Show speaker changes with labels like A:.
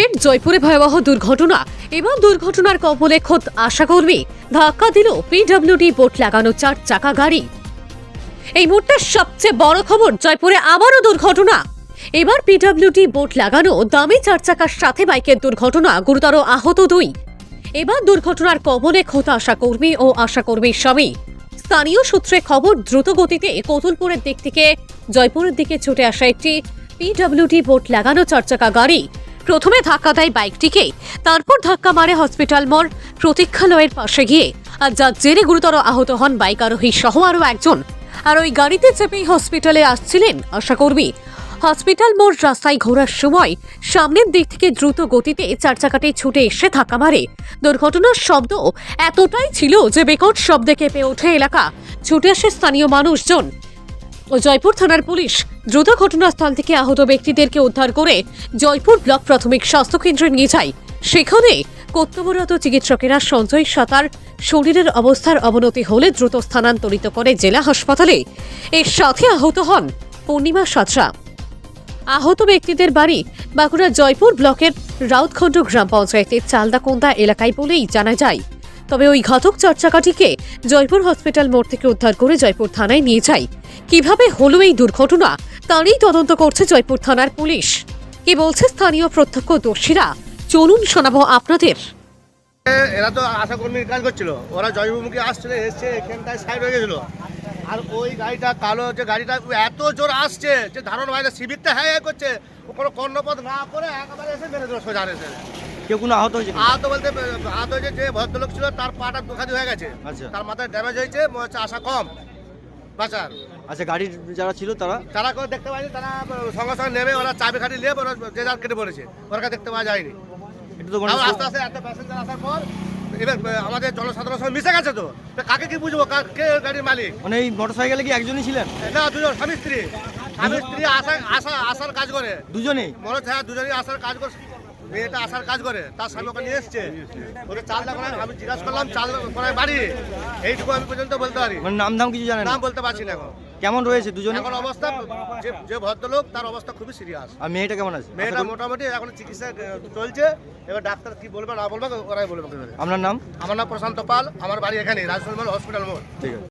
A: ফের জয়পুরে ভয়াবহ দুর্ঘটনা এবার দুর্ঘটনার কবলে খোদ আশাকর্মী। ধাক্কা দিল পিডব্লিউডি বোট লাগানো চার চাকা গাড়ি। এই মুহূর্তে সবচেয়ে বড় খবর জয়পুরে আবারও দুর্ঘটনা। এবার পিডব্লিউডি বোট লাগানো দামি চার চাকার সাথে বাইকের দুর্ঘটনা, গুরুতর আহত দুই। এবার দুর্ঘটনার কবলে খোদ আশাকর্মী ও আশাকর্মীর স্বামী। স্থানীয় সূত্রে খবর, দ্রুত গতিতে কোতুলপুরের দিক থেকে জয়পুরের দিকে ছুটে আসা একটি পিডব্লিউডি বোট লাগানো চারচাকা গাড়ি প্রথমে ধাক্কা দেয় বাইকটিকে, তারপর ধাক্কা মারে হসপিটাল মোড় প্রতীক্ষালয়ের পাশে গিয়ে। আর যার জেরে গুরুতর আহত হন বাইক আরোহী সহ আরও একজন। আর ওই গাড়িতে চেপেই হসপিটালে আসছিলেন আশাকর্মী। হসপিটাল মোড় রাস্তায় ঘোরার সময় সামনের দিক থেকে দ্রুত গতিতে চার চাকাটি ছুটে এসে ধাক্কা মারে। দুর্ঘটনার শব্দ এতটাই ছিল যে বেকট শব্দে কেঁপে ওঠে এলাকা। ছুটে আসে স্থানীয় মানুষজন। জয়পুর থানার পুলিশ দ্রুত ঘটনাস্থল থেকে আহত ব্যক্তিদেরকে উদ্ধার করে জয়পুর ব্লক প্রাথমিক স্বাস্থ্য কেন্দ্রে নিয়ে যায়। সেখানে কর্তব্যরত চিকিৎসকেরা সঞ্জয় সাঁতার, শরীরের অবস্থার অবনতি হলে দ্রুত স্থানান্তরিত করে জেলা হাসপাতালে। এর সাথে আহত হন পূর্ণিমা সাঁতরা। আহত ব্যক্তিদের বাড়ি বাঁকুড়া জয়পুর ব্লকের রাউতখণ্ড গ্রাম পঞ্চায়েতের চালদাকোন্দা এলাকায় বলেই জানা যায়। তবে ওই ঘাতক চর্চাকাটিকে জয়পুর হসপিটাল মোড় থেকে উদ্ধার করে জয়পুর থানায় নিয়ে যায়। কীভাবে হলো এই দুর্ঘটনা তারই তদন্ত করছে জয়পুর থানার পুলিশ। কি বলছে স্থানীয় প্রত্যক্ষদর্শীরা? চলুন শোনাবো আপনাদের।
B: এরা তো আশা কর্মীর কাজ করছিল। ওরা জয়ভূমুখী আসছিল এসছে এখানটায় সাইড হয়ে গেছিল। আর ওই গাড়িটা কালো যে গাড়িটা এত জোর আসছে যে ধারণ বাইরে শিবিরটা হ্যাঁ হ্যাঁ করছে। ও কোনো কর্ণপথ না করে একেবারে এসে মেরে দিল সোজা এসে
C: কেউ কোনো আহত হয়েছে
B: আহত বলতে আহত হয়েছে যে ভদ্রলোক ছিল তার পাটা দুখাদি হয়ে গেছে।
C: আচ্ছা।
B: তার মাথায় ড্যামেজ হয়েছে মনে হচ্ছে আশা কম। বাঁচার
C: আচ্ছা গাড়ির যারা ছিল তারা?
B: তারা কেউ দেখতে পায়নি তারা সঙ্গে সঙ্গে নেমে ওরা চাবি খাটি নিয়ে ওরা যে যার কেটে পড়েছে। ওরা দেখতে পাওয়া যায়নি।
C: একটু তো
B: আস্তে আস্তে একটা প্যাসেঞ্জার আসার পর এবার আমাদের জনসাধারণ সঙ্গে মিশে গেছে তো। কাকে কি বুঝব? কা- গাড়ির মালিক?
C: মানে এই মোটর সাইকেলে কি একজনই ছিলেন?
B: না দুজন স্বামী স্ত্রী। স্বামী স্ত্রী আসা আসা আসার কাজ করে।
C: দুজনেই?
B: মনে হ্যাঁ দুজনই আসার কাজ করে। মেয়েটা আসার কাজ করে তার স্বামী ওখানে এসছে। ওকে চাল দাগ আমি জিজ্ঞাসা করলাম চাল করায় বাড়ি? এইটুকু আমি পর্যন্ত বলতে পারি।
C: মানে নাম ধাম কিছু জানেন?
B: নাম বলতে পারছি না এখন।
C: কেমন রয়েছে দুজনে?
B: এখন অবস্থা যে যে ভদ্রলোক তার অবস্থা খুবই সিরিয়াস
C: আর মেয়েটা কেমন আছে?
B: মেয়েটা মোটামুটি এখন চিকিৎসা চলছে। এবার ডাক্তার কি বলবে না বলবে ওরাই বলবে।
C: আপনার নাম?
B: আমার নাম প্রশান্ত পাল আমার বাড়ি এখানে রাজশাহী হসপিটাল মোড়
C: ঠিক আছে।